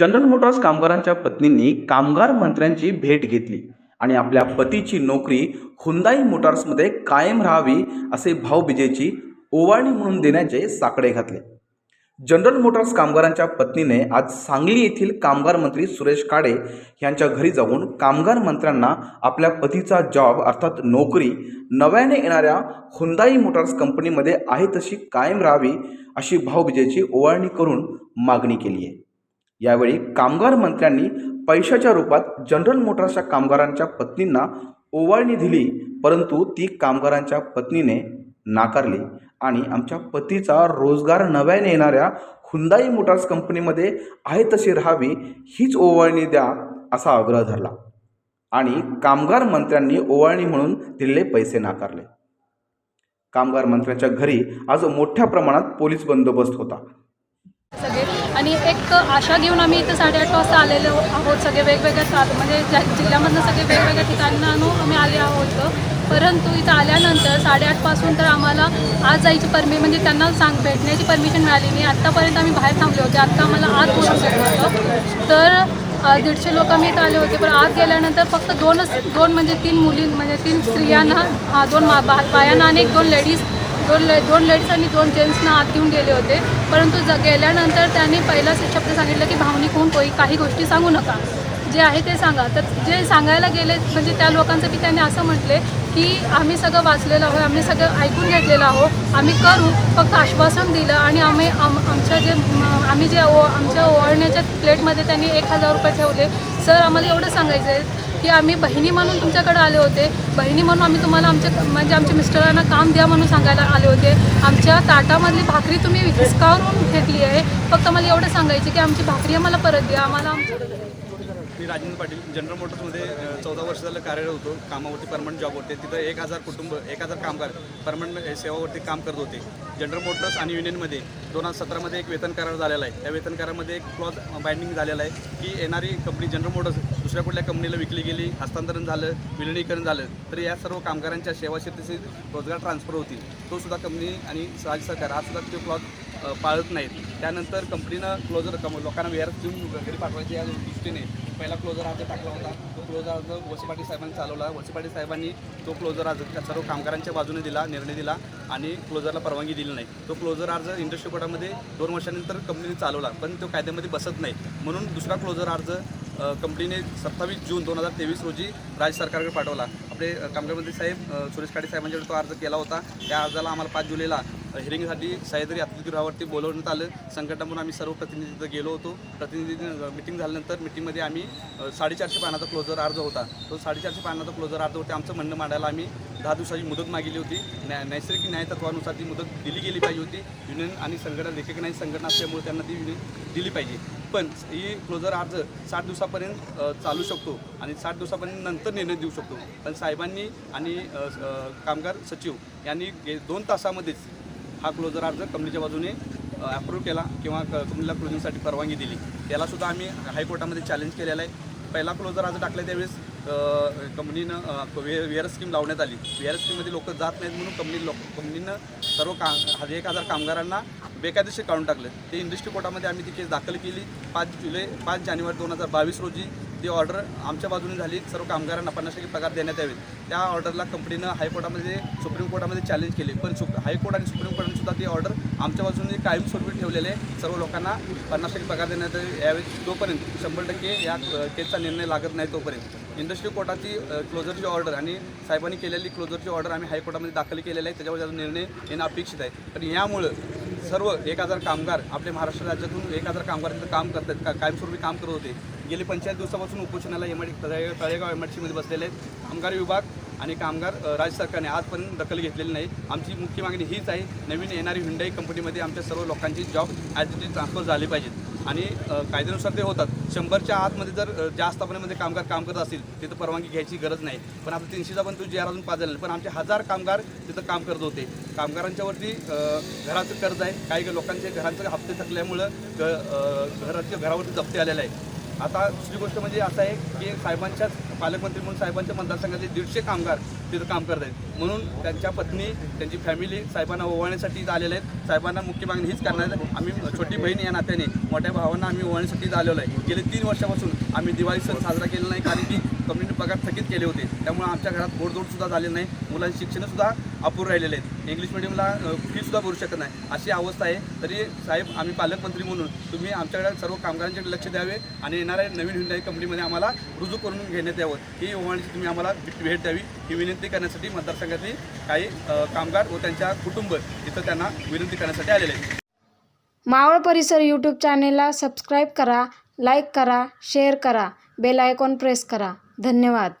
General Motors कामगारांच्या पत्नींनी कामगार मंत्र्यांची भेट घेतली आणि आपल्या पतीची नोकरी हुंदाई मोटार्समध्ये कायम राहावी असे भाऊबीजेची ओवाळणी म्हणून देण्याचे साकडे घातले. जनरल मोटर्स कामगारांच्या पत्नीने आज सांगली येथील कामगार मंत्री सुरेश काडे यांच्या घरी जाऊन कामगार मंत्र्यांना आपल्या पतीचा जॉब अर्थात नोकरी नव्याने येणाऱ्या हुंदाई मोटार्स कंपनीमध्ये आहे तशी कायम राहावी अशी भाऊबीजेची ओवाळणी करून मागणी केली आहे. यावेळी कामगार मंत्र्यांनी पैशाच्या रूपात जनरल मोटर्सच्या कामगारांच्या पत्नींना ओवाळणी दिली परंतु ती कामगारांच्या पत्नीने नाकारली आणि आमच्या पतीचा रोजगार नव्याने येणाऱ्या हुंदाई मोटार्स कंपनीमध्ये आहे तशी राहावी हीच ओवाळणी द्या असा आग्रह धरला. आणि कामगार मंत्र्यांनी ओवाळणी म्हणून दिलेले पैसे नाकारले. कामगार मंत्र्यांच्या घरी आज मोठ्या प्रमाणात पोलीस बंदोबस्त होता. सगळे आणि एक आशा घेऊन आम्ही इथं साडेआठ वाजता आलेलो आहोत सगळे वेगवेगळ्या ता- म्हणजे ज्या जिल्ह्यामधनं सगळे वेगवेगळ्या ठिकाणांना आम्ही आले आहोत. परंतु इथं आल्यानंतर साडेआठपासून तर आम्हाला आज जायची परमि म्हणजे त्यांना सांग भेटण्याची परमिशन मिळाली नाही. आत्तापर्यंत आम्ही बाहेर थांबले होते. आत्ता आम्हाला आत बोलू शकत होतं. तर दीडशे लोक आम्ही इथं आले होते. पण आत गेल्यानंतर फक्त दोनच दोन म्हणजे तीन मुली म्हणजे तीन स्त्रियांना हा दोन मा बा बायांना आणि एक दोन लेडीज दोन ले दोन लेडीज आणि दोन जेंट्सना आत घेऊन गेले होते. परंतु ज गेल्यानंतर त्यांनी पहिलाच शब्द सांगितलं की भावनिक होऊन कोई काही गोष्टी सांगू नका. जे आहे ते सांगा. तर जे सांगायला गेले म्हणजे त्या लोकांसाठी त्यांनी असं म्हटले की आम्ही सगळं वाचलेलं आहोत आम्ही सगळं ऐकून घेतलेलं आहोत. आम्ही करू फक्त आश्वासन दिलं आणि आम्ही आम आमच्या जे आम्ही जे ओ आमच्या ओवाळण्याच्या प्लेटमध्ये त्यांनी एक हजार रुपये ठेवले. सर आम्हाला एवढं सांगायचं आहे की आम्ही बहिणी म्हणून तुमच्याकडे आले होते. बहिणी म्हणून आम्ही तुम्हाला आमच्या म्हणजे आमच्या मिस्टरांना काम द्या म्हणून सांगायला आले होते. आमच्या ताटामधली भाकरी तुम्ही हिसकावून घेतली आहे. फक्त मला एवढं सांगायचं की आमची भाकरी आम्हाला परत द्या. आम्हाला आमच्या राजेंद्र पाटील जनरल मोटर्समध्ये चौदा वर्ष झालं कार्यरत होतो. कामावरती परमनंट जॉब होते. तिथं एक हजार कुटुंब एक हजार कामगार परमनंट सेवावरती काम करत होते. जनरल मोटर्स आणि युनियनमध्ये दोन हजार सतरामध्ये एक वेतन करार झालेला आहे. त्या वेतन करारामध्ये एक क्लॉज बाइंडिंग झालेला आहे की येणारी कंपनी जनरल मोटर्स दुसऱ्या कुठल्या कंपनीला विकली गेली हस्तांतरण झालं विलिनीकरण झालं तर या सर्व कामगारांच्या सेवा क्षेत्राचे रोजगार ट्रान्सफर होतील. तो सुद्धा कंपनी आणि राज्य सरकार हा सुद्धा तो क्लॉज पाळत नाहीत. त्यानंतर कंपनीनं क्लोजर कम लोकांना वेअर देऊन घरी पाठवायची या दृष्टीने पहिला क्लोजर अर्ज टाकला होता तो क्लोजर अर्ज वळसे पाटील साहेबांनी चालवला. वळसे पाटील साहेबांनी तो क्लोजर अर्ज त्या सर्व कामगारांच्या बाजूने दिला निर्णय दिला आणि क्लोजरला परवानगी दिली नाही. तो क्लोजर अर्ज इंडस्ट्री कोर्टामध्ये दोन वर्षानंतर कंपनीने चालवला पण तो कायद्यामध्ये बसत नाही. म्हणून दुसरा क्लोजर अर्ज कंपनीने सत्तावीस जून दोन हजार तेवीस रोजी राज्य सरकारकडे पाठवला. आपले कामगार मंत्री साहेब सुरेश काडे साहेबांच्याकडे तो अर्ज केला होता. त्या अर्जाला आम्हाला पाच जुलैला हिअरिंगसाठी सह्याद्री अतिथीगृहावरती बोलवण्यात आलं. संघटना म्हणून आम्ही सर्व प्रतिनिधी तिथं गेलो होतो. प्रतिनिधी मिटिंग झाल्यानंतर मिटिंगमध्ये आम्ही साडेचारशे पानाचा क्लोजर अर्ज होता. तो साडेचारशे पानाचा क्लोजर अर्ज होते आमचं म्हणणं मांडायला आम्ही दहा दिवसाची मुदत मागितली होती. न्या नैसर्गिक न्यायतत्वानुसार ती मुदत दिली गेली पाहिजे होती. युनियन आणि संघटना लेखक नाही संघटना असल्यामुळे त्यांना ती युनियन दिली पाहिजे. पण ही क्लोजर अर्ज साठ दिवसापर्यंत चालू शकतो आणि साठ दिवसापर्यंत नंतर निर्णय देऊ शकतो. पण साहेबांनी आणि कामगार सचिव यांनी गे- दोन तासामध्येच हा क्लोजर अर्ज कंपनीच्या बाजूने अप्रूव्ह केला किंवा क- कंपनीला क्लोजिंगसाठी परवानगी दिली. त्यालासुद्धा आम्ही हायकोर्टामध्ये चॅलेंज केलेला आहे. पहिला क्लोजर अर्ज टाकला त्यावेळेस कंपनीनं वे वेअर स्कीम लावण्यात आली. वेअर स्कीममध्ये लोक जात नाहीत म्हणून कंपनी लोक कंपनीनं सर्व का हजार एक हजार कामगारांना बेकायदेशीर काढून टाकलं ते इंडस्ट्री कोर्टामध्ये आम्ही ती केस दाखल केली. पाच जुलै पाच जानेवारी दोन हजार बावीस रोजी ती ऑर्डर आमच्या बाजूने झाली. सर्व कामगारांना पन्नास टक्के पगार देण्यात यावेत त्या ऑर्डरला कंपनीनं हायकोर्टामध्ये सुप्रीम कोर्टामध्ये चॅलेंज केले. पण सु हायकोर्ट आणि सुप्रीम कोर्टाने सुद्धा ती ऑर्डर आमच्या बाजूने कायमस्वरूपी ठेवलेले. आहे सर्व लोकांना पन्नास टक्के पगार देण्यात यावेत तोपर्यंत. शंभर टक्के या केसचा निर्णय लागत नाही तोपर्यंत. इंडस्ट्री कोर्टाची क्लोजरची ऑर्डर आणि साहेबांनी केलेली क्लोजरची ऑर्डर आम्ही हायकोर्टामध्ये दाखल केलेली आहे. त्याच्यावर त्याचा निर्णय येणं अपेक्षित आहे. पण यामुळं सर्व एक हजार कामगार आपल्या महाराष्ट्र राज्यातून एक हजार कामगार तिथं काम करतात. का कायमस्वरूपी काम करत होते. गेली पंचायत दिवसापासून उपोषणाला M I Talegaon M I सीमध्ये बसलेले आहेत. कामगार विभाग आणि कामगार राज्य सरकारने आजपर्यंत दखल घेतलेली नाही. आमची मुख्य मागणी हीच आहे. नवीन येणारी हुंडाई कंपनीमध्ये आमच्या सर्व लोकांची जॉब ॲज ट्रान्सफर झाली पाहिजेत. आणि कायद्यानुसार ते होतात. शंभरच्या आतमध्ये जर ज्या स्थापनेमध्ये कामगार काम करत असतील तिथं परवानगी घ्यायची गरज नाही. पण आता तीनशेचा पण तुझी अजून पाच झालेला पण आमचे हजार कामगार तिथं काम करत होते. कामगारांच्यावरती घराचं कर्ज आहे. काही लोकांचे घरांचे हप्ते थकल्यामुळं ग घराच्या घरावरती जप्ते आलेले आहे आता दुसरी गोष्ट म्हणजे असं आहे की साहेबांच्याच पालकमंत्री म्हणून साहेबांच्या मतदारसंघातले दीडशे कामगार तिथं काम करत आहेत. म्हणून त्यांच्या पत्नी त्यांची फॅमिली साहेबांना ओवाळण्यासाठी आलेले आहेत. साहेबांना मुख्य मागणी हीच करणार आहे. आम्ही छोटी बहीण या नात्याने मोठ्या भावांना आम्ही ओवाळण्यासाठी आलेलो आहे. गेले तीन वर्षापासून आम्ही दिवाळी सण साजरा केला नाही कारण की कम्युनिटी पगार थकीत केले होते. त्यामुळे आमच्या घरात गोडधोडसुद्धा झाले नाही. मुलांचे शिक्षणसुद्धा अपूर राहिलेले आहेत. इंग्लिश मिडियमला फीसुद्धा भरू शकत नाही. अशी अवस्था आहे. तरी साहेब आम्ही पालकमंत्री म्हणून तुम्ही आमच्याकडे सर्व कामगारांच्याकडे लक्ष द्यावे आणि येणाऱ्या नवीन हुंडाई कंपनीमध्ये आम्हाला रुजू करून घेण्यात यावं. ही ओवाळीची तुम्ही आम्हाला भेट द्यावी. ही विनंती करण्यासाठी मतदारसंघातली काही कामगार व त्यांच्या कुटुंब इथं त्यांना विनंती करण्यासाठी आलेले आहेत. मावळ परिसर यूट्यूब चॅनेलला सबस्क्राईब करा लाईक करा शेअर करा बेल आयकॉन प्रेस करा. धन्यवाद.